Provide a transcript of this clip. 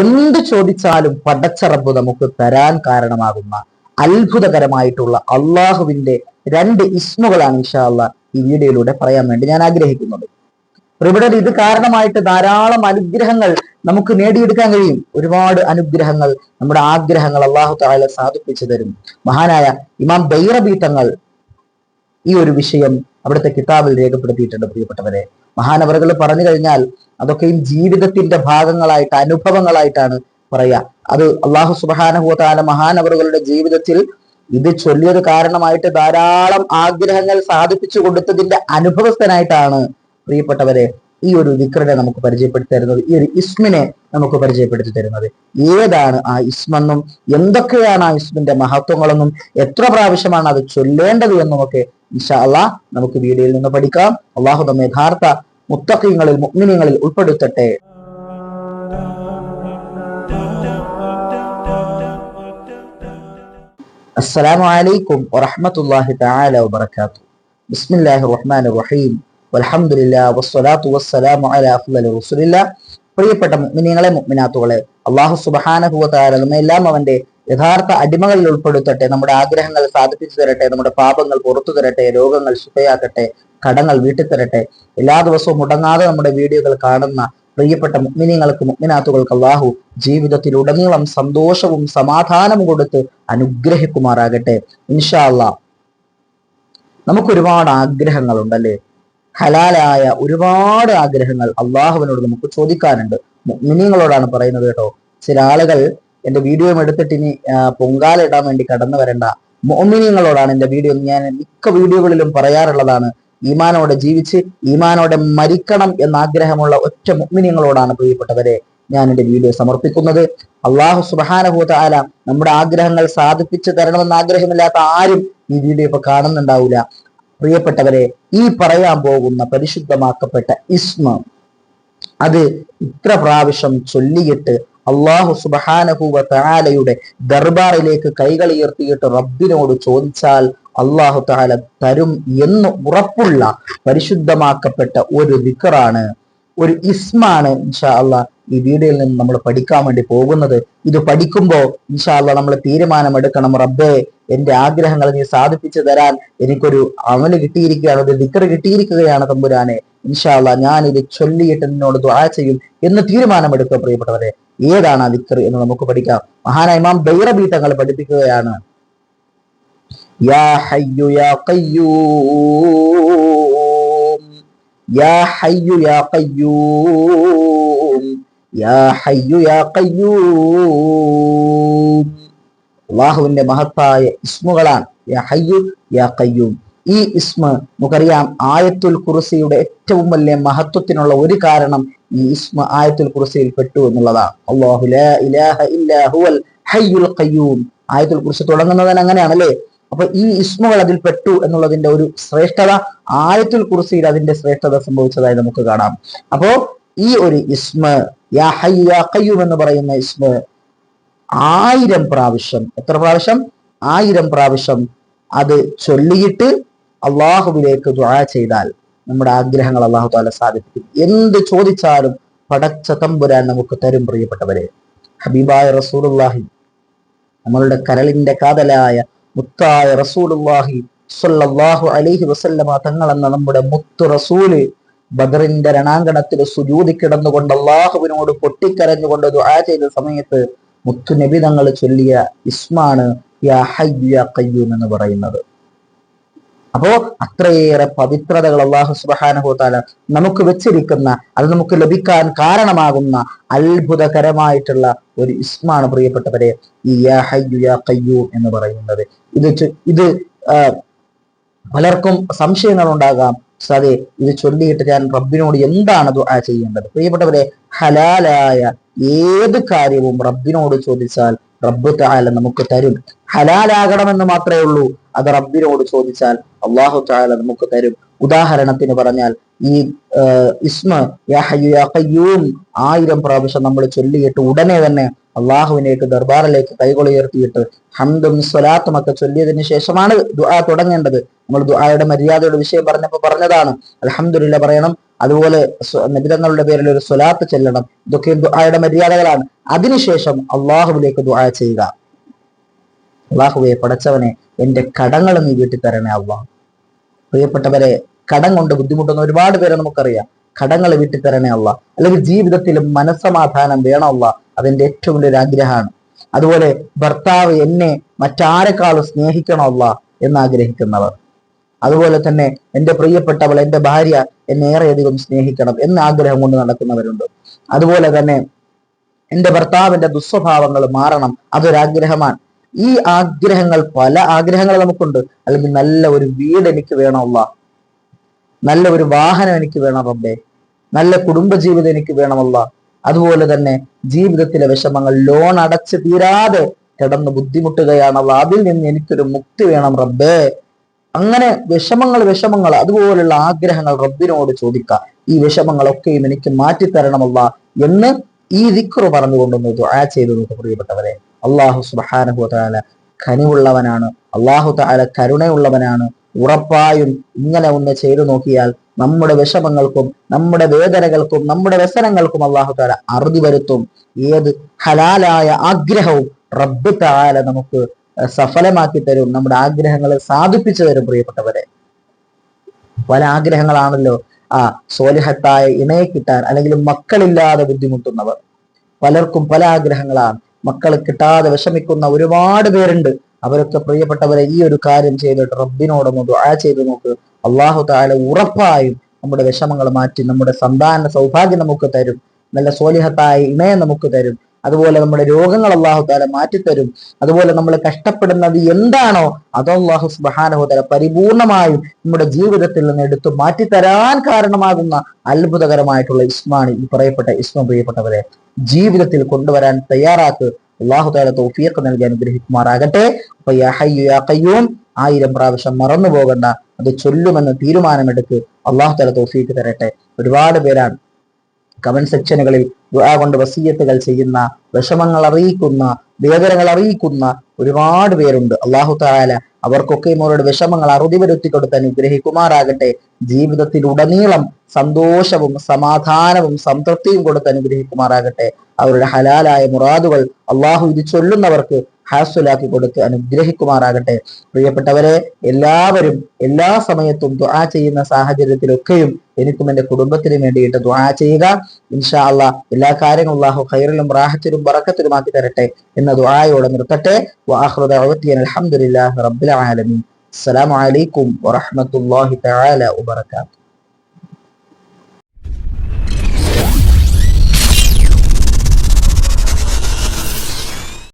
എന്ത് ചോദിച്ചാലും പടച്ചറബ് നമുക്ക് തരാൻ കാരണമാകുന്ന അത്ഭുതകരമായിട്ടുള്ള അള്ളാഹുവിന്റെ രണ്ട് ഇസ്മുകളാണ് ഇൻഷാ അള്ളാ ഈ വീഡിയോയിലൂടെ പറയാൻ വേണ്ടി ഞാൻ ആഗ്രഹിക്കുന്നത്. ഇവിടെ ഇത് കാരണമായിട്ട് ധാരാളം അനുഗ്രഹങ്ങൾ നമുക്ക് നേടിയെടുക്കാൻ കഴിയും. ഒരുപാട് അനുഗ്രഹങ്ങൾ നമ്മുടെ ആഗ്രഹങ്ങൾ അള്ളാഹു താല സാധിപ്പിച്ചു തരും. മഹാനായ ഇമാം ബൈറബീട്ടങ്ങൾ ഈ ഒരു വിഷയം അവിടുത്തെ കിതാബിൽ രേഖപ്പെടുത്തിയിട്ടുണ്ട് പ്രിയപ്പെട്ടവരെ. മഹാനവറുകൾ പറഞ്ഞു കഴിഞ്ഞാൽ അതൊക്കെയും ജീവിതത്തിന്റെ ഭാഗങ്ങളായിട്ട് അനുഭവങ്ങളായിട്ടാണ് പറയാ. അത് അള്ളാഹു സുബാനഹുത്താല മഹാനവറുകളുടെ ജീവിതത്തിൽ ഇത് ചൊല്ലിയത് കാരണമായിട്ട് ധാരാളം ആഗ്രഹങ്ങൾ സാധിപ്പിച്ചു കൊടുത്തതിന്റെ അനുഭവസ്ഥനായിട്ടാണ് പ്രിയപ്പെട്ടവരെ ഈ ഒരു വിക്രനെ നമുക്ക് പരിചയപ്പെടുത്തി തരുന്നത്. ഈ ഒരു ഇസ്മിനെ നമുക്ക് പരിചയപ്പെടുത്തി തരുന്നത്. ഏതാണ് ആ ഇസ്മെന്നും എന്തൊക്കെയാണ് ആ ഇസ്മിന്റെ മഹത്വങ്ങളെന്നും എത്ര പ്രാവശ്യമാണ് അത് ചൊല്ലേണ്ടത് എന്നുമൊക്കെ ഇൻഷാ അള്ളാഹ് നമുക്ക് വീഡിയോയിൽ നിന്ന് പഠിക്കാം. അള്ളാഹു നമ്മെ യഥാർത്ഥ മുത്തഖിങ്ങളിൽ മുഗ്മിനിങ്ങളിൽ ഉൾപ്പെടുത്തട്ടെ. അസ്സലാമു അലൈക്കും വറഹ്മത്തുള്ളാഹി തആല ബിസ്മില്ലാഹി ബിസ്മില്ലാഹിർ റഹ്മാനിർ റഹീം. വൽഹംദുലില്ലാ വസ്സലാത്തു വസ്സലാമു അലാ അഫ്ളലി പ്രിയപ്പെട്ട മുഅ്മിനീങ്ങളെ മുഗ്മിനാത്തുകളെ അല്ലാഹു സുബ്ഹാനഹു വ അവന്റെ യഥാർത്ഥ അടിമകളിൽ ഉൾപ്പെടുത്തട്ടെ നമ്മുടെ ആഗ്രഹങ്ങൾ സാധിപ്പിച്ചു തരട്ടെ നമ്മുടെ പാപങ്ങൾ പുറത്തു തരട്ടെ രോഗങ്ങൾ ശുദ്ധയാക്കട്ടെ കടങ്ങൾ വീട്ടിൽ തരട്ടെ എല്ലാ ദിവസവും മുടങ്ങാതെ നമ്മുടെ വീഡിയോകൾ കാണുന്ന പ്രിയപ്പെട്ട മുഗ്മിനികൾക്ക് മുഗ്മിനാത്തുകൾക്ക് അള്ളാഹു ജീവിതത്തിലുടനീളം സന്തോഷവും സമാധാനവും കൊടുത്ത് അനുഗ്രഹിക്കുമാറാകട്ടെ. ഇൻഷാ നമുക്ക് ഒരുപാട് ആഗ്രഹങ്ങളുണ്ടല്ലേ? ഹലാലായ ഒരുപാട് ആഗ്രഹങ്ങൾ അള്ളാഹുവിനോട് നമുക്ക് ചോദിക്കാനുണ്ട്. മുഗ്മിനികളോടാണ് പറയുന്നത് കേട്ടോ. ചില ആളുകൾ എന്റെ വീഡിയോ എടുത്തിട്ട് ഇനി പൊങ്കാല ഇടാൻ വേണ്ടി കടന്നു വരേണ്ട മോമിനിയങ്ങളോടാണ് എന്റെ വീഡിയോ ഞാൻ മിക്ക വീഡിയോകളിലും പറയാറുള്ളതാണ് ഈമാനോടെ ജീവിച്ച് ഈമാനോടെ മരിക്കണം എന്ന ആഗ്രഹമുള്ള ഒറ്റ മോമിനിയങ്ങളോടാണ് പ്രിയപ്പെട്ടവരെ ഞാൻ എന്റെ വീഡിയോ സമർപ്പിക്കുന്നത്. അള്ളാഹു സുബാനഹൂത്ത ആല നമ്മുടെ ആഗ്രഹങ്ങൾ സാധിപ്പിച്ചു തരണമെന്ന് ആഗ്രഹമില്ലാത്ത ആരും ഈ വീഡിയോ ഇപ്പൊ കാണുന്നുണ്ടാവില്ല പ്രിയപ്പെട്ടവരെ ഈ പറയാൻ പോകുന്ന പരിശുദ്ധമാക്കപ്പെട്ട ഇസ്മ അത് ഇത്ര പ്രാവശ്യം ചൊല്ലിയിട്ട് അള്ളാഹു സുബഹാനഹുവ താലയുടെ ദർബാറിലേക്ക് കൈകൾ ഉയർത്തിയിട്ട് റബ്ബിനോട് ചോദിച്ചാൽ അള്ളാഹു താല തരും എന്ന് ഉറപ്പുള്ള പരിശുദ്ധമാക്കപ്പെട്ട ഒരു വിക്കറാണ് ഒരു ഇസ്മാണ് ഇൻഷാ അള്ളാഹ് ഈ വീഡിയോയിൽ നിന്ന് നമ്മൾ പഠിക്കാൻ വേണ്ടി പോകുന്നത്. ഇത് പഠിക്കുമ്പോൾ ഇൻഷാ അല്ല നമ്മൾ തീരുമാനമെടുക്കണം. റബ്ബേ എന്റെ ആഗ്രഹങ്ങൾ നീ സാധിപ്പിച്ചു തരാൻ എനിക്കൊരു അമൽ കിട്ടിയിരിക്കുകയാണ് ഒരു ദിക്കർ കിട്ടിയിരിക്കുകയാണ് തമ്പുരാനെ. ഇൻഷാ അല്ല ഞാൻ ഇത് ചൊല്ലിയിട്ട് നിന്നോട് ദ്വാ ചെയ്യും എന്ന് തീരുമാനമെടുക്കുക പ്രിയപ്പെട്ടവരെ. ഏതാണ് ആ ദിക്കർ എന്ന് നമുക്ക് പഠിക്കാം. മഹാനായ ഇമാം ബൈറബി തങ്ങൾ പഠിപ്പിക്കുകയാണ്. യാ ഹയ്യു യാ ഖയ്യൂം. യാ ഹയ്യു യാ ഖയ്യൂം. യാ ഹയ്യു യാ ഖയ്യൂം. അള്ളാഹുവിന്റെ മഹത്തായ ഇസ്മുകളാണ്. യാ ഹയ്യു യാ ഖയ്യൂം. ഈ ഇസ്മ നമുക്കറിയാം ആയത്തുൽ കുറുസിയുടെ ഏറ്റവും വലിയ മഹത്വത്തിനുള്ള ഒരു കാരണം ഈ ഇസ്മ ആയത്തുൽ കുറുസിയിൽ പെട്ടു എന്നുള്ളതാണ്. അള്ളാഹു ആയത്തുൽ കുർസി തുടങ്ങുന്നതിന് അങ്ങനെയാണല്ലേ? അപ്പൊ ഈ ഇസ്മുകൾ അതിൽ പെട്ടു എന്നുള്ളതിന്റെ ഒരു ശ്രേഷ്ഠത ആയത്തുൽ കുറിസിയിൽ അതിന്റെ ശ്രേഷ്ഠത സംഭവിച്ചതായി നമുക്ക് കാണാം. അപ്പോ ഈ ഒരു ഇസ്മ യാ ഹൈ യാ ഖയ്യൂം എന്ന് പറയുന്ന ഇസ്മ ആയിരം പ്രാവശ്യം എത്ര പ്രാവശ്യം? ആയിരം പ്രാവശ്യം അത് ചൊല്ലിയിട്ട് അള്ളാഹുവിലേക്ക് ദുആ ചെയ്താൽ നമ്മുടെ ആഗ്രഹങ്ങൾ അള്ളാഹു താല സാധിപ്പിക്കും. എന്ത് ചോദിച്ചാലും പടച്ച തമ്പുരാൻ നമുക്ക് തരും പ്രിയപ്പെട്ടവരെ. ഹബീബായ റസൂലുള്ളാഹി നമ്മളുടെ കരളിന്റെ കാതലായ മുത്തായ റസൂലുള്ളാഹി സല്ലല്ലാഹു അലൈഹി വസല്ലമ തങ്ങൾ എന്ന നമ്മുടെ മുത്തു റസൂൽ ബദറിന്റെ രണാങ്കണത്തിൽ സുജൂതി കിടന്നുകൊണ്ട് അള്ളാഹുവിനോട് പൊട്ടിക്കരഞ്ഞുകൊണ്ട് ദുആ ചെയ്ത സമയത്ത് മുത്തു നബി തങ്ങൾ ചൊല്ലിയ ഇസ്മാണ് യാ ഹയ്യു യാ ഖയ്യൂം എന്ന് പറയുന്നത്. അപ്പോ അത്രയേറെ പവിത്രതകൾ അള്ളാഹു സുബ്ഹാനഹു താല നമുക്ക് വെച്ചിരിക്കുന്ന അത് നമുക്ക് ലഭിക്കാൻ കാരണമാകുന്ന അത്ഭുതകരമായിട്ടുള്ള ഒരു ഇസ്മാണ് പ്രിയപ്പെട്ടവരെ ഈ യാ ഹയ്യു യാ എന്ന് പറയുന്നത്. ഇത് ഇത് പലർക്കും സംശയങ്ങൾ ഉണ്ടാകാം ഇത് ചൊല്ലിയിട്ട് ഞാൻ റബ്ബിനോട് എന്താണ് ദുആ ചെയ്യേണ്ടത്? പ്രിയപ്പെട്ടവരെ ഹലാലായ ഏത് കാര്യവും റബ്ബിനോട് ചോദിച്ചാൽ റബ്ബ് താല നമുക്ക് തരും. ഹലാലാകണമെന്ന് മാത്രമേ ഉള്ളൂ. അത് റബ്ബിനോട് ചോദിച്ചാൽ അള്ളാഹു താല നമുക്ക് തരും. ഉദാഹരണത്തിന് പറഞ്ഞാൽ ഈ ഇസ്മ യാ ഹയ്യു യാ ഖയ്യൂം ആയിരം പ്രാവശ്യം നമ്മൾ ചൊല്ലിയിട്ട് ഉടനെ തന്നെ അള്ളാഹുവിനേക്ക് ദർബാറിലേക്ക് കൈകൊളുയർത്തിയിട്ട് ഹംദും സ്വലാത്തും ഒക്കെ ചൊല്ലിയതിന് ശേഷമാണ് ദുആ തുടങ്ങേണ്ടത്. നമ്മൾ ദുആയുടെ മര്യാദയുടെ വിഷയം പറഞ്ഞപ്പോൾ പറഞ്ഞതാണ്. അലഹമുല്ല പറയണം. അതുപോലെ നിബിതങ്ങളുടെ പേരിൽ ഒരു സ്വലാത്ത് ചെല്ലണം. ഇതൊക്കെ ദുആയുടെ മര്യാദകളാണ്. അതിനുശേഷം അള്ളാഹുവിലേക്ക് ദുആ ചെയ്യുക. അള്ളാഹുവെ പടച്ചവനെ എന്റെ കടങ്ങൾ നീ വീട്ടിൽ തരണേ അള്ളാഹ് പ്രിയപ്പെട്ടവരെ കടം കൊണ്ട് ബുദ്ധിമുട്ടുന്ന ഒരുപാട് പേരെ നമുക്കറിയാം. കടങ്ങൾ വീട്ടിൽ തരണേ അല്ല അല്ലെങ്കിൽ ജീവിതത്തിൽ മനസ്സമാധാനം വേണം അതിന്റെ ഏറ്റവും വലിയൊരു ആഗ്രഹമാണ്. അതുപോലെ ഭർത്താവ് എന്നെ മറ്റാരെക്കാളും സ്നേഹിക്കണമല്ല എന്ന് ആഗ്രഹിക്കുന്നവർ അതുപോലെ തന്നെ എന്റെ പ്രിയപ്പെട്ടവൾ എന്റെ ഭാര്യ എന്നെ ഏറെയധികം സ്നേഹിക്കണം എന്ന ആഗ്രഹം കൊണ്ട് നടക്കുന്നവരുണ്ട്. അതുപോലെ തന്നെ എന്റെ ഭർത്താവിന്റെ ദുസ്വഭാവങ്ങൾ മാറണം അതൊരാഗ്രഹമാണ് ഈ ആഗ്രഹങ്ങൾ പല ആഗ്രഹങ്ങൾ നമുക്കുണ്ട്. അല്ലെങ്കിൽ നല്ല ഒരു വീട് എനിക്ക് വേണമല്ല നല്ല ഒരു വാഹനം എനിക്ക് വേണം റബ്ബേ. നല്ല കുടുംബജീവിതം എനിക്ക് വേണമല്ല അതുപോലെ തന്നെ ജീവിതത്തിലെ വിഷമങ്ങൾ ലോൺ അടച്ച് തീരാതെ കിടന്ന് ബുദ്ധിമുട്ടുകയാണ് അതിൽ നിന്ന് എനിക്കൊരു മുക്തി വേണം റബ്ബേ. അങ്ങനെ വിഷമങ്ങൾ വിഷമങ്ങൾ അതുപോലുള്ള ആഗ്രഹങ്ങൾ റബ്ബിനോട് ചോദിക്കുക ഈ വിഷമങ്ങളൊക്കെയും എനിക്ക് മാറ്റിത്തരണമല്ല എന്ന് ഈ ദിക്റ് പറഞ്ഞുകൊണ്ടൊന്ന് ദുആ ചെയ്തു നോക്കുക പ്രിയപ്പെട്ടവരെ. അള്ളാഹു സുബ്ഹാനഹു തആല കനിവുള്ളവനാണ്. അള്ളാഹു താല കരുണയുള്ളവനാണ്. ഉറപ്പായും ഇങ്ങനെ ഒന്ന് ചെയ്തു നോക്കിയാൽ നമ്മുടെ വിഷമങ്ങൾക്കും നമ്മുടെ വേദനകൾക്കും നമ്മുടെ വ്യസനങ്ങൾക്കും അള്ളാഹു താല അറുതി വരുത്തും. ഏത് ഹലാലായ ആഗ്രഹവും റബ്ബ് താല നമുക്ക് സഫലമാക്കി തരും. നമ്മുടെ ആഗ്രഹങ്ങളെ സാധിപ്പിച്ചു തരും പ്രിയപ്പെട്ടവരെ. പല ആഗ്രഹങ്ങളാണല്ലോ ആ സോലിഹത്തായ ഇണയെ കിട്ടാൻ അല്ലെങ്കിൽ മക്കളില്ലാതെ ബുദ്ധിമുട്ടുന്നവർ. പലർക്കും പല ആഗ്രഹങ്ങളാണ്. മക്കൾ കിട്ടാതെ വിഷമിക്കുന്ന ഒരുപാട് പേരുണ്ട്. അവരൊക്കെ പ്രിയപ്പെട്ടവരെ ഈ ഒരു കാര്യം ചെയ്തിട്ട് റബ്ബിനോടൊന്ന് ദുആ ചെയ്ത് നോക്ക്. അള്ളാഹു താല ഉറപ്പായും നമ്മുടെ വിഷമങ്ങൾ മാറ്റി നമ്മുടെ സന്താന സൗഭാഗ്യം നമുക്ക് തരും നല്ല സോലിഹത്തായ ഇണയെ നമുക്ക് തരും അതുപോലെ നമ്മുടെ രോഗങ്ങൾ അള്ളാഹു താല മാറ്റിത്തരും അതുപോലെ നമ്മൾ കഷ്ടപ്പെടുന്നത് എന്താണോ അത് അള്ളാഹു സുബാനഹു താല പരിപൂർണമായും നമ്മുടെ ജീവിതത്തിൽ നിന്ന് എടുത്തു മാറ്റിത്തരാൻ കാരണമാകുന്ന അത്ഭുതകരമായിട്ടുള്ള ഇസ്മാണ് ഈ പറയപ്പെട്ട ഇസ്മ പ്രിയപ്പെട്ടവരെ. ജീവിതത്തിൽ കൊണ്ടുവരാൻ തയ്യാറാക്ക് അള്ളാഹു താല തൗഫീഖ് നൽകി അനുഗ്രഹിക്കുമാറാകട്ടെ. അപ്പൊ ആയിരം പ്രാവശ്യം മറന്നു പോകണ്ട അത് ചൊല്ലുമെന്ന് തീരുമാനമെടുത്ത് അള്ളാഹു താല തൗഫീഖ് തരട്ടെ. ഒരുപാട് പേരാണ് കമന്റ് സെക്ഷനുകളിൽ ദുആ കൊണ്ട് വസീയത്തുകൾ ചെയ്യുന്ന വിഷമങ്ങൾ അറിയിക്കുന്ന വേദനകൾ അറിയിക്കുന്ന ഒരുപാട് പേരുണ്ട്. അള്ളാഹു താല അവർക്കൊക്കെ അവരുടെ വിഷമങ്ങൾ അറുതി വരുത്തി കൊടുത്ത് അനുഗ്രഹിക്കുമാറാകട്ടെ. ജീവിതത്തിലുടനീളം സന്തോഷവും സമാധാനവും സംതൃപ്തിയും കൊടുത്ത് അനുഗ്രഹിക്കുമാറാകട്ടെ. അവരുടെ ഹലാലായ മുറാദുകൾ അള്ളാഹു ഇത് ചൊല്ലുന്നവർക്ക് ഹാസുലാക്കി കൊടുത്ത് അനുഗ്രഹിക്കുമാറാകട്ടെ. പ്രിയപ്പെട്ടവരെ എല്ലാവരും എല്ലാ സമയത്തും ദ്വാ ചെയ്യുന്ന സാഹചര്യത്തിലൊക്കെയും എനിക്കും എന്റെ കുടുംബത്തിനും വേണ്ടിയിട്ട് ദ്വാ ചെയ്യുക. ഇൻഷാ അല്ല എല്ലാ കാര്യങ്ങളും അള്ളാഹു ഖൈറിലും റാഹത്തിലും ബറക്കത്തിലുമാക്കി തരട്ടെ എന്ന ദ്വായോടെ നിർത്തട്ടെ. അലഹമുല്ലാ റബ്ബിൽ ആലമീൻ. അസ്സലാമു അലൈക്കും വറഹ്മത്തുള്ളാഹി തആല വബറകാതുഹു.